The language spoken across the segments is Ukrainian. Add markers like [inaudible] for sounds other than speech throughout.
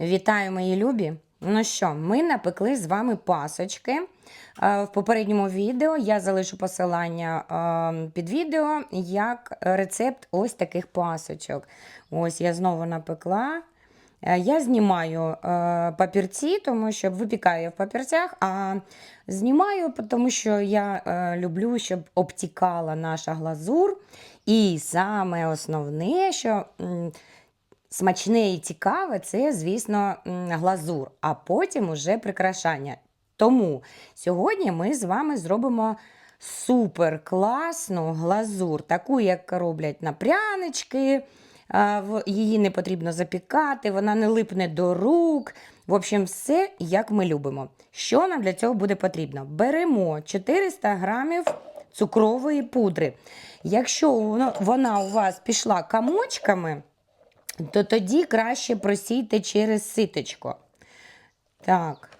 Вітаю, мої любі! Ну що, ми напекли з вами пасочки. Е, В попередньому відео я залишу посилання е, під відео, як рецепт ось таких пасочок. Ось я знову напекла. Е, Я знімаю папірці, тому що випікаю в папірцях, а знімаю, тому що я люблю, щоб обтікала наша глазур. І саме основне, що смачне і цікаве, це, звісно, глазур, а потім уже прикрашання. Тому сьогодні ми з вами зробимо супер класну глазур, таку, як роблять на прянички. Її не потрібно запікати, вона не липне до рук. В общем, все як ми любимо. Що нам для цього буде потрібно? Беремо 400 грамів цукрової пудри. Якщо вона у вас пішла комочками, то тоді краще просійте через ситочко. Так,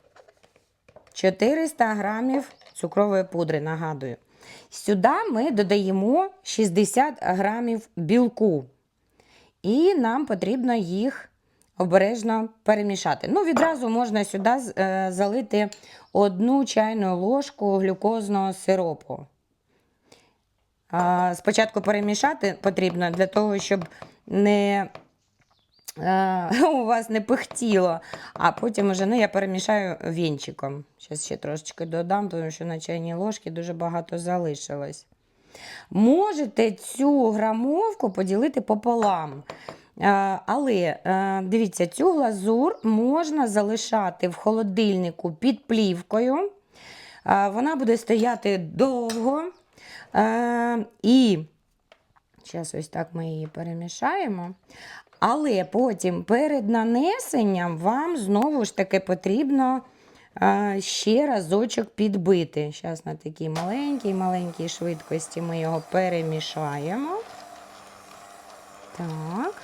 400 грамів цукрової пудри, нагадую. Сюди ми додаємо 60 грамів білку. І нам потрібно їх обережно перемішати. Ну, відразу можна сюди е, залити одну чайну ложку глюкозного сиропу. Спочатку перемішати потрібно для того, щоб не [laughs] у вас не пихтіло, а потім уже ну, я перемішаю вінчиком. Зараз ще трошечки додам, тому що на чайній ложці дуже багато залишилось. Можете цю грамовку поділити пополам. Е, Але е, дивіться, цю глазур можна залишати в холодильнику під плівкою. Е, Вона буде стояти довго. Е, І зараз ось так ми її перемішаємо. Але потім перед нанесенням вам знову ж таки потрібно ще разочок підбити. Зараз на такій маленькій, маленькій швидкості ми його перемішаємо. Так.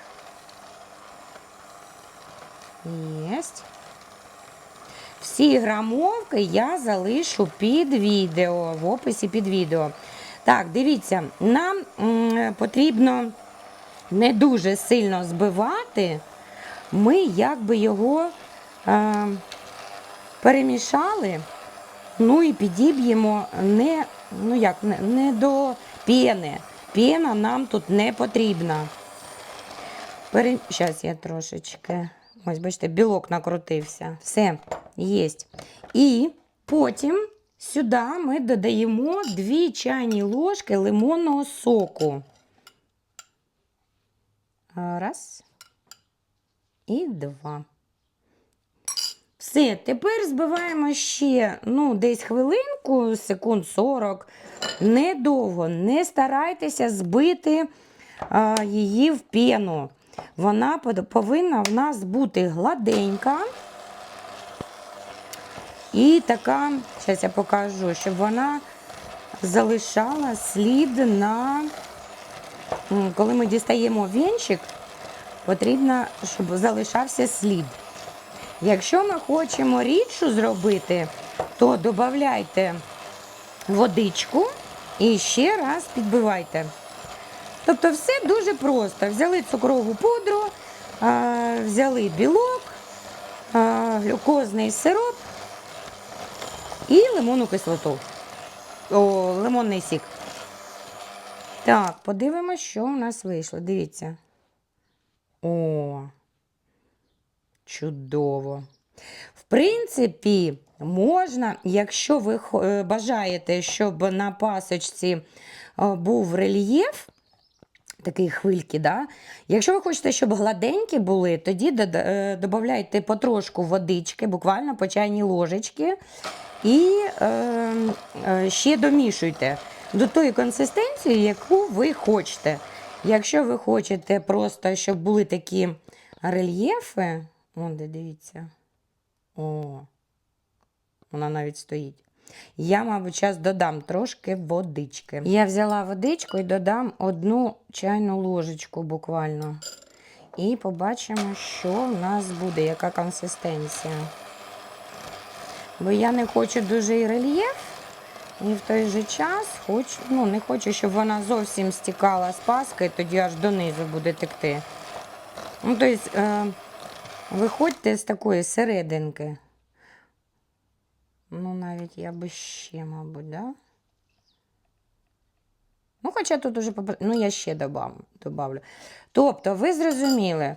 Єсть. Всі грамовки я залишу під відео, в описі під відео. Так, дивіться, нам м, потрібно не дуже сильно збивати. Ми якби його е, перемішали, ну і підіб'ємо не, ну як, не, не до пени. Пена нам тут не потрібна. Пере... Зараз я трошечки. Ось, бачите, білок накрутився. Все, є. І потім сюди ми додаємо 2 чайні ложки лимонного соку. Раз. І два. Все, тепер збиваємо ще ну, десь хвилинку, секунд 40. Недовго. Не старайтеся збити а, її в пену. Вона повинна в нас бути гладенька. І така, зараз я покажу, щоб вона залишала слід на, коли ми дістаємо вінчик, потрібно, щоб залишався слід. Якщо ми хочемо рідшу зробити, то додавайте водичку і ще раз підбивайте. Тобто все дуже просто. Взяли цукрову пудру, взяли білок, глюкозний сироп і лимонну кислоту. О, лимонний сік. Так, подивимось, що у нас вийшло. Дивіться. О, чудово. В принципі, можна, якщо ви е, бажаєте, щоб на пасочці е, був рельєф, такі хвильки, да? якщо ви хочете, щоб гладенькі були, тоді е, додавайте потрошку водички, буквально по чайній ложечки, і е, е, ще домішуйте до тої консистенції, яку ви хочете. Якщо ви хочете просто, щоб були такі рельєфи, Вон де дивіться. О, вона навіть стоїть. Я, мабуть, зараз додам трошки водички. Я взяла водичку і додам одну чайну ложечку буквально. І побачимо, що в нас буде, яка консистенція. Бо я не хочу дуже і рельєф, і в той же час хочу, ну, не хочу, щоб вона зовсім стікала з паски, тоді аж донизу буде текти. Ну, тобто, е, виходьте з такої серединки. Ну, навіть я би ще, мабуть, да? Ну, хоча тут уже ну, я ще добав, добавлю. Тобто, ви зрозуміли,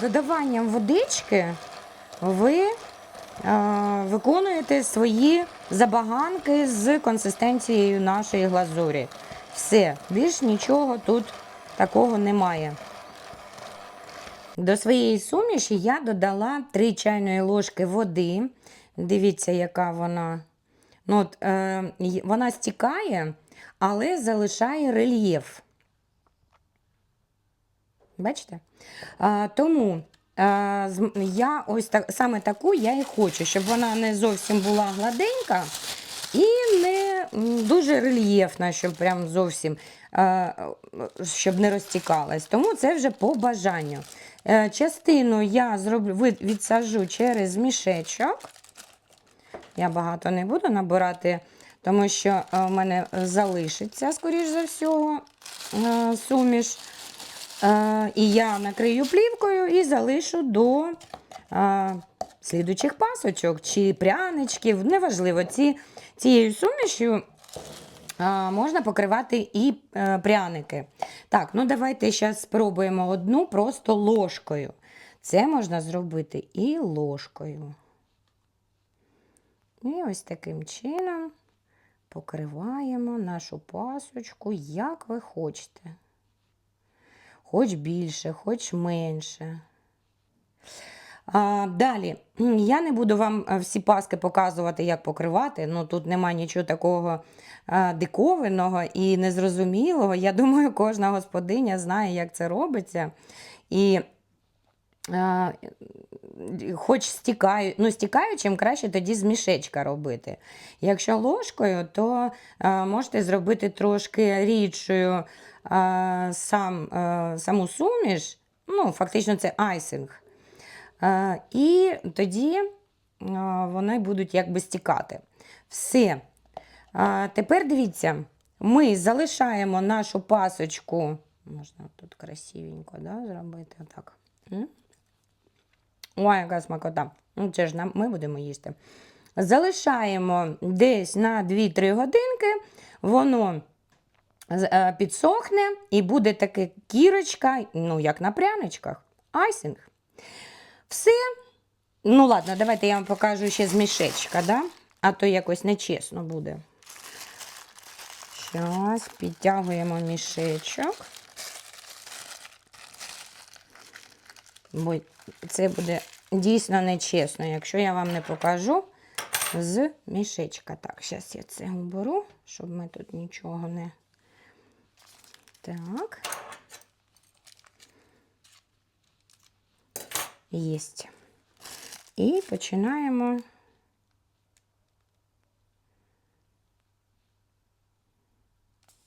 додаванням водички ви виконуєте свої забаганки з консистенцією нашої глазурі. Все, більш нічого тут такого немає. До своєї суміші я додала 3 чайної ложки води. Дивіться, яка вона. Ну, от, е, вона стікає, але залишає рельєф. Бачите? А, тому я ось так, саме таку я і хочу, щоб вона не зовсім була гладенька і не дуже рельєфна, щоб прям зовсім щоб не розтікалась. Тому це вже по бажанню. Е, Частину я зроблю, від- відсаджу через мішечок. Я багато не буду набирати, тому що е, в мене залишиться, скоріш за всього, е, суміш. Е, І я накрию плівкою і залишу до е, слідучих пасочок чи пряничків. Неважливо, ці, цією сумішю а, можна покривати і е, пряники. Так, ну давайте зараз спробуємо одну просто ложкою. Це можна зробити і ложкою. І ось таким чином покриваємо нашу пасочку, як ви хочете. Хоч більше, хоч менше. А, далі, [clears throat] я не буду вам е, всі паски показувати, як покривати. Ну, тут немає нічого такого а, диковинного і незрозумілого. Я думаю, кожна господиня знає, як це робиться. І хоч стікаю, ну, стікаючим краще тоді з мішечка робити. Якщо ложкою, то можете зробити трошки рідшою сам, саму суміш. Ну, фактично, це айсинг. І тоді вони будуть якби стікати. Все. Тепер дивіться, ми залишаємо нашу пасочку. Можна тут красивенько да, зробити. Отак. Ой, яка смакота. Ну, це ж нам, ми будемо їсти. Залишаємо десь на 2-3 годинки, воно е, підсохне і буде таке кірочка, ну, як на пряничках. Айсинг. Все. Ну, ладно, давайте я вам покажу ще з мішечка, да? а то якось нечесно буде. Зараз підтягуємо мішечок. Бо це буде дійсно нечесно, якщо я вам не покажу з мішечка. Так, зараз я це уберу, щоб ми тут нічого не. Так. Єсть. І починаємо.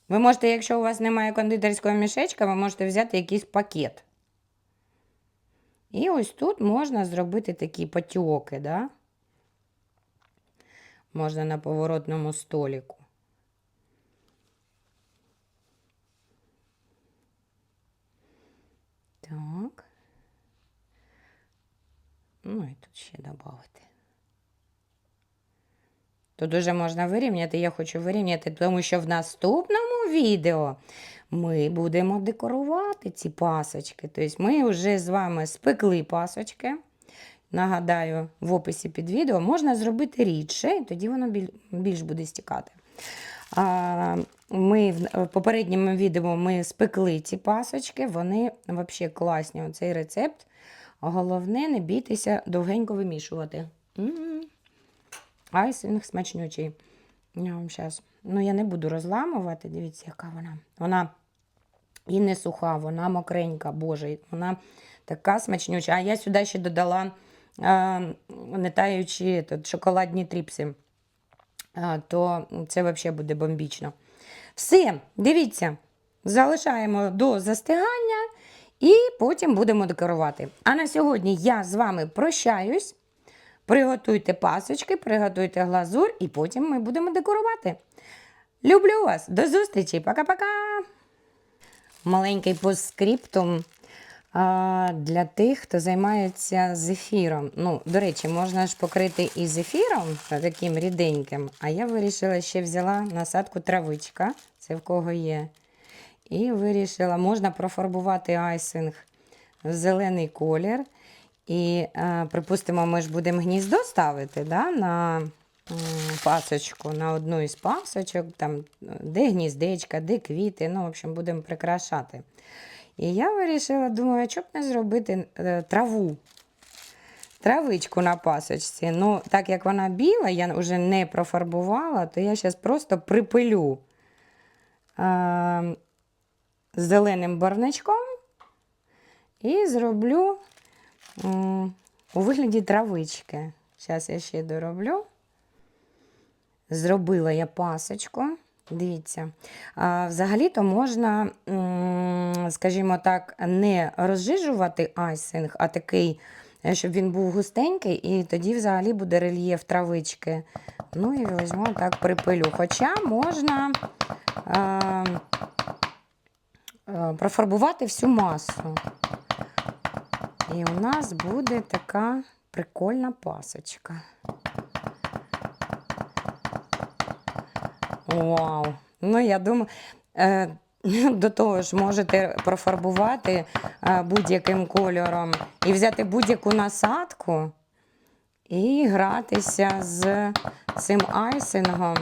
Ви можете, якщо у вас немає кондитерського мішечка, ви можете взяти якийсь пакет. І ось тут можна зробити такі потьоки, да? Можна на поворотному століку. Так. Ну і тут ще додати. Тут уже можна вирівняти. Я хочу вирівняти, тому що в наступному відео ми будемо декорувати ці пасочки. Тобто ми вже з вами спекли пасочки. Нагадаю, в описі під відео можна зробити рідше, і тоді воно більш буде стікати. Ми в попередньому відео ми спекли ці пасочки, вони взагалі класні. Оцей рецепт. Головне, не бійтеся довгенько вимішувати. Айсинг смачнючий. Я вам щас. Ну, я не буду розламувати. Дивіться, яка вона. Вона і не суха, вона мокренька, боже, вона така смачнюча. А я сюди ще додала а, не таючі тут, шоколадні тріпси. То це взагалі буде бомбічно. Все, дивіться, залишаємо до застигання і потім будемо декорувати. А на сьогодні я з вами прощаюсь. Приготуйте пасочки, приготуйте глазур, і потім ми будемо декорувати. Люблю вас! До зустрічі! Пока-пока! Маленький постскриптум. для тих, хто займається зефіром. Ну, до речі, можна ж покрити і зефіром, таким ріденьким, а я вирішила, ще взяла насадку травичка, це в кого є. І вирішила, можна профарбувати айсинг в зелений колір. І, е, припустимо, ми ж будемо гніздо ставити да, на пасочку, на одну із пасочок, там, де гніздечка, де квіти, ну, в общем, будемо прикрашати. І я вирішила, думаю, що б не зробити е, траву. Травичку на пасочці. Ну, так як вона біла, я вже не профарбувала, то я зараз просто припилю е, зеленим барничком і зроблю у вигляді травички. Зараз я ще дороблю. Зробила я пасочку. Дивіться. Взагалі-то можна, скажімо так, не розжижувати айсинг, а такий, е, щоб він був густенький, і тоді взагалі буде рельєф травички. Ну і візьму так припилю. Хоча можна а, профарбувати всю масу. І у нас буде така прикольна пасочка. Вау! Ну, я думаю, е, [laughs] до того ж, можете профарбувати е, будь-яким кольором і взяти будь-яку насадку і гратися з цим айсингом.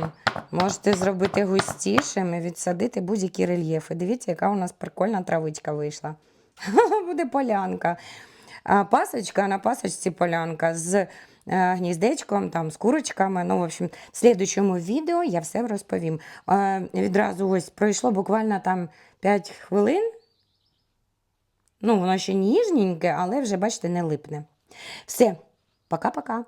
Можете зробити густішим і відсадити будь-які рельєфи. Дивіться, яка у нас прикольна травичка вийшла. [laughs] Буде полянка. Пасочка на пасочці полянка з е, гніздечком, там, з курочками. Ну, в общем, в слідучому відео я все розповім. Відразу ось пройшло буквально там 5 хвилин. Ну, воно ще ніжненьке, але вже, бачите, не липне. Все, пока-пока.